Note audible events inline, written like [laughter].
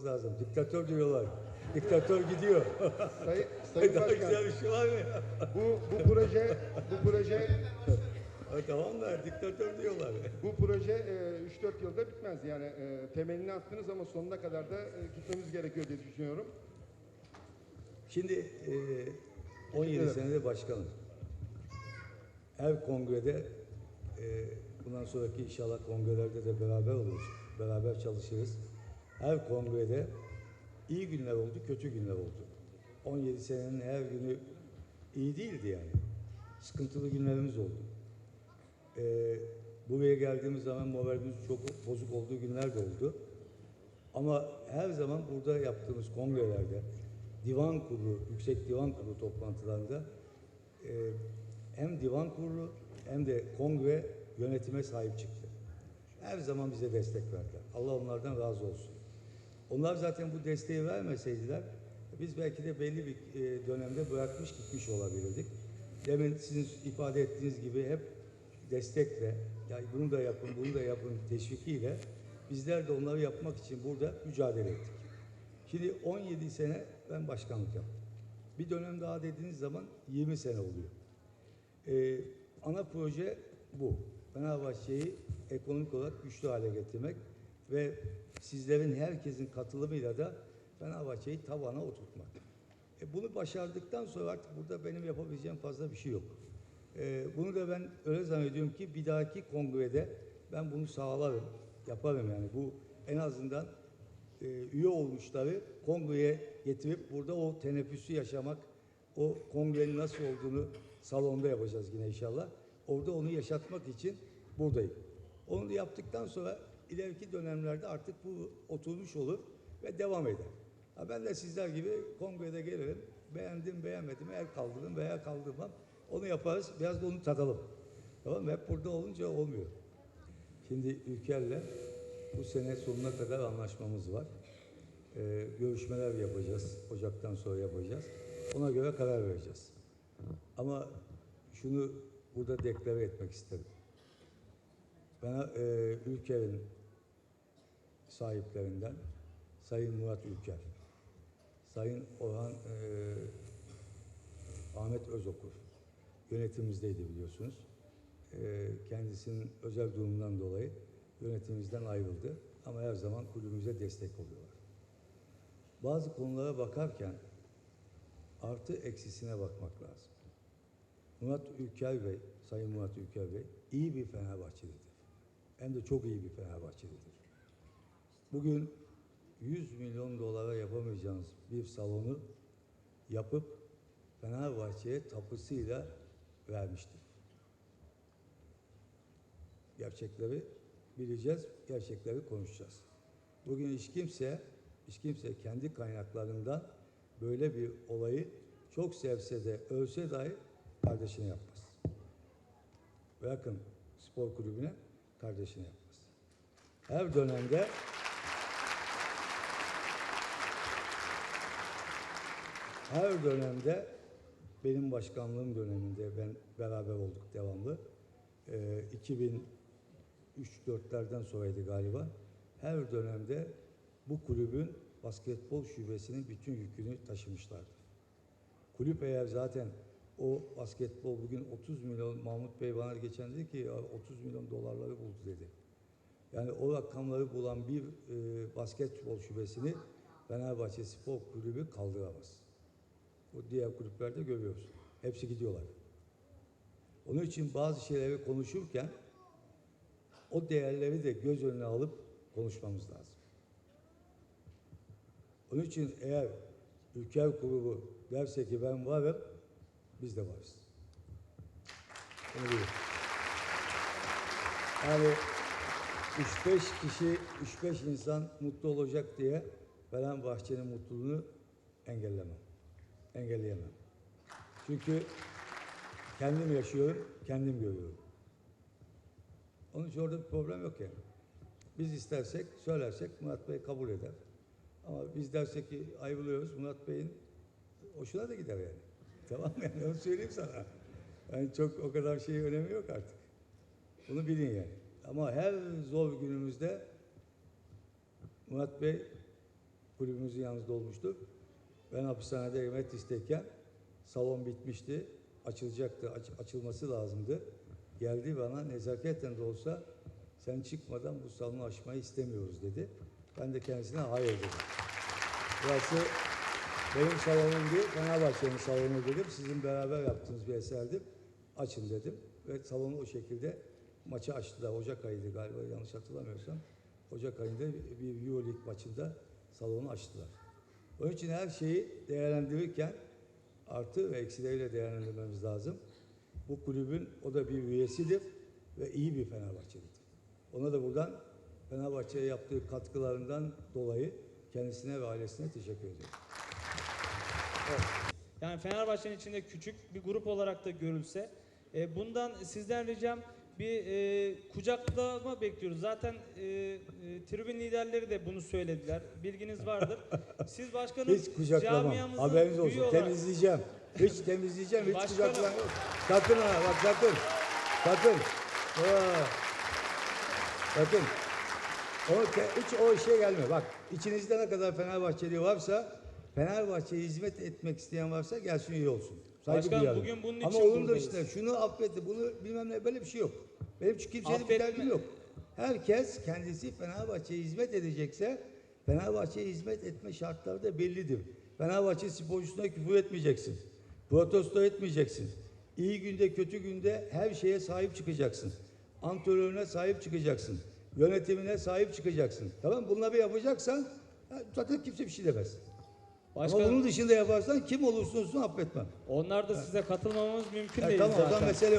yapmamız lazım. Diktatör diyorlar. Diktatör gidiyor. Sayın, [laughs] Sayın Daha Başkan, güzel bir şey var mı ya? bu, bu proje, bu proje, Ha, tamam da diktatör diyorlar. bu proje e, 3-4 yılda bitmez. Yani e, temelini attınız ama sonuna kadar da e, gitmemiz gerekiyor diye düşünüyorum. Şimdi e, 17 ederim. senede başkanım. Her kongrede e, bundan sonraki inşallah kongrelerde de beraber oluruz. Beraber çalışırız. Her kongrede iyi günler oldu, kötü günler oldu. 17 senenin her günü iyi değildi yani. Sıkıntılı günlerimiz oldu. E, buraya geldiğimiz zaman moralimiz çok bozuk olduğu günler de oldu. Ama her zaman burada yaptığımız kongrelerde, divan kurulu, yüksek divan kurulu toplantılarında e, hem divan kurulu hem de kongre yönetime sahip çıktı. Her zaman bize destek verdiler. Allah onlardan razı olsun. Onlar zaten bu desteği vermeseydiler biz belki de belli bir e, dönemde bırakmış gitmiş olabilirdik. Demin sizin ifade ettiğiniz gibi hep destekle, yani bunu da yapın, bunu da yapın teşvikiyle bizler de onları yapmak için burada mücadele ettik. Şimdi 17 sene ben başkanlık yaptım. Bir dönem daha dediğiniz zaman 20 sene oluyor. Ee, ana proje bu. Fenerbahçe'yi ekonomik olarak güçlü hale getirmek ve sizlerin herkesin katılımıyla da Fenerbahçe'yi tavana oturtmak. E, bunu başardıktan sonra artık burada benim yapabileceğim fazla bir şey yok. E, bunu da ben öyle zannediyorum ki bir dahaki kongrede ben bunu sağlarım, yaparım yani. Bu en azından e, üye olmuşları kongreye getirip burada o teneffüsü yaşamak, o kongrenin nasıl olduğunu salonda yapacağız yine inşallah. Orada onu yaşatmak için buradayım. Onu yaptıktan sonra ileriki dönemlerde artık bu oturmuş olur ve devam eder. Ha ben de sizler gibi kongrede gelirim, beğendim beğenmedim, el kaldırdım veya kaldırmam. Onu yaparız, biraz da onu tadalım. Tamam mı? Hep burada olunca olmuyor. Şimdi Ülker'le bu sene sonuna kadar anlaşmamız var. Ee, görüşmeler yapacağız. Ocaktan sonra yapacağız. Ona göre karar vereceğiz. Ama şunu burada deklare etmek isterim. Ben e, Ülker'in sahiplerinden Sayın Murat Ülker, Sayın Orhan e, Ahmet Özokur yönetimimizdeydi biliyorsunuz. E, kendisinin özel durumundan dolayı yönetimimizden ayrıldı. Ama her zaman kulübümüze destek oluyorlar. Bazı konulara bakarken artı eksisine bakmak lazım. Murat Ülker Bey, Sayın Murat Ülker Bey iyi bir Fenerbahçelidir. Hem de çok iyi bir Fenerbahçelidir. Bugün 100 milyon dolara yapamayacağınız bir salonu yapıp Fenerbahçe'ye tapısıyla vermiştir. Gerçekleri bileceğiz, gerçekleri konuşacağız. Bugün hiç kimse, hiç kimse kendi kaynaklarından böyle bir olayı çok sevse de ölse dahi kardeşine yapmaz. Bırakın spor kulübüne kardeşine yapmaz. Her dönemde her dönemde benim başkanlığım döneminde ben beraber olduk devamlı. Ee, 2003-4'lerden sonraydı galiba. Her dönemde bu kulübün basketbol şubesinin bütün yükünü taşımışlardı. Kulüp eğer zaten o basketbol bugün 30 milyon Mahmut Bey bana geçen dedi ki "Ya 30 milyon dolarları buldu dedi. Yani o rakamları bulan bir e, basketbol şubesini Fenerbahçe Spor Kulübü kaldıramaz. O diğer kulüplerde görüyoruz. Hepsi gidiyorlar. Onun için bazı şeyleri konuşurken o değerleri de göz önüne alıp konuşmamız lazım. Onun için eğer Ülker Grubu derse ki ben varım, biz de varız. Yani 3-5 kişi, 3-5 insan mutlu olacak diye Fenerbahçe'nin mutluluğunu engellemem. Engelleyemem. Çünkü kendim yaşıyorum, kendim görüyorum. Onun için orada bir problem yok yani. Biz istersek, söylersek Murat Bey kabul eder. Ama biz dersek ki ayrılıyoruz, Murat Bey'in hoşuna da gider yani. [laughs] Tamam mı? Yani onu söyleyeyim sana. Yani çok o kadar şey önemi yok artık. Bunu bilin yani. Ama her zor günümüzde Murat Bey kulübümüzün yanında olmuştu. Ben hapishanede Metlis'teyken salon bitmişti. Açılacaktı. aç- açılması lazımdı. Geldi bana nezaketle de olsa sen çıkmadan bu salonu açmayı istemiyoruz dedi. Ben de kendisine hayır dedim. Burası benim salonum değil, Fenerbahçe'nin salonu dedim. Sizin beraber yaptığınız bir eserdir. Açın dedim. Ve salonu o şekilde maçı açtılar. Ocak ayıydı galiba yanlış hatırlamıyorsam. Ocak ayında bir Euroleague maçında salonu açtılar. Onun için her şeyi değerlendirirken artı ve eksileriyle değerlendirmemiz lazım. Bu kulübün o da bir üyesidir ve iyi bir Fenerbahçelidir. Ona da buradan Fenerbahçe'ye yaptığı katkılarından dolayı kendisine ve ailesine teşekkür ediyorum. Yani Fenerbahçe'nin içinde küçük bir grup olarak da görülse e, bundan sizden ricam bir e, kucaklama bekliyoruz. Zaten e, e, tribün liderleri de bunu söylediler. Bilginiz vardır. Siz başkanım Hiç kucaklamam. camiamızın Haberiniz olsun. olarak- Temizleyeceğim. Hiç temizleyeceğim. Hiç Başkanım. kucaklamam. yok. Sakın ha bak sakın. Sakın. Aa. Sakın. O, te- hiç o işe gelme. Bak içinizde ne kadar Fenerbahçeli varsa Fenerbahçe'ye hizmet etmek isteyen varsa gelsin üye olsun. Saygı duyarım. bugün bunun Ama için onun buradayız. dışında şunu affetti, bunu bilmem ne böyle bir şey yok. Benim çünkü kimsenin derdim yok. Herkes kendisi Fenerbahçe'ye hizmet edecekse Fenerbahçe'ye hizmet etme şartları da bellidir. Fenerbahçe sporcusuna küfür etmeyeceksin. Protesto etmeyeceksin. İyi günde kötü günde her şeye sahip çıkacaksın. Antrenörüne sahip çıkacaksın. Yönetimine sahip çıkacaksın. Tamam? Bunları yapacaksan zaten kimse bir şey demez. Ama Başkanım bunun dışında yaparsan kim olursa olsun affetmem. onlar da size katılmamamız mümkün Ya değil tamam o zaten. zaman mesele